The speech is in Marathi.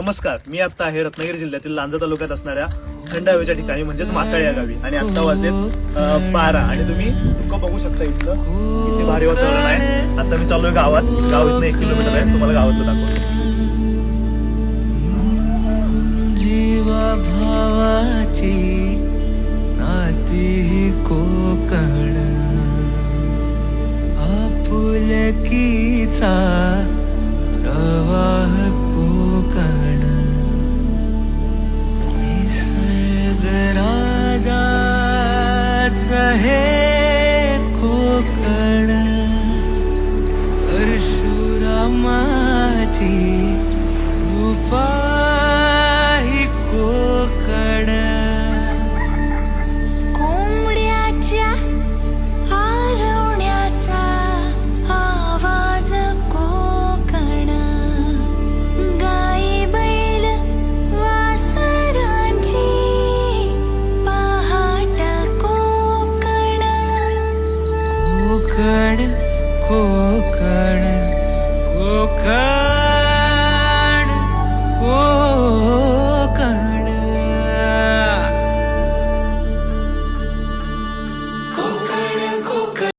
नमस्कार मी आता आहे रत्नागिरी जिल्ह्यातील लांजा तालुक्यात असणाऱ्या थंड हवेच्या ठिकाणी म्हणजेच मासाळे या गावी. आणि आता वाजलेत बारा. आणि तुम्ही दुःख बघू शकता इथलं किती भारी वातावरण आहे. आता मी चाललोय गावात. गाव इथं एक किलोमीटर आहे. तुम्हाला गावातलं दाखवतो. जीवा भावाची नाती कोकण. आपुलकीचा प्रवाह चहे कोकण। अर्शुरमा कोकण कोकण. कोकण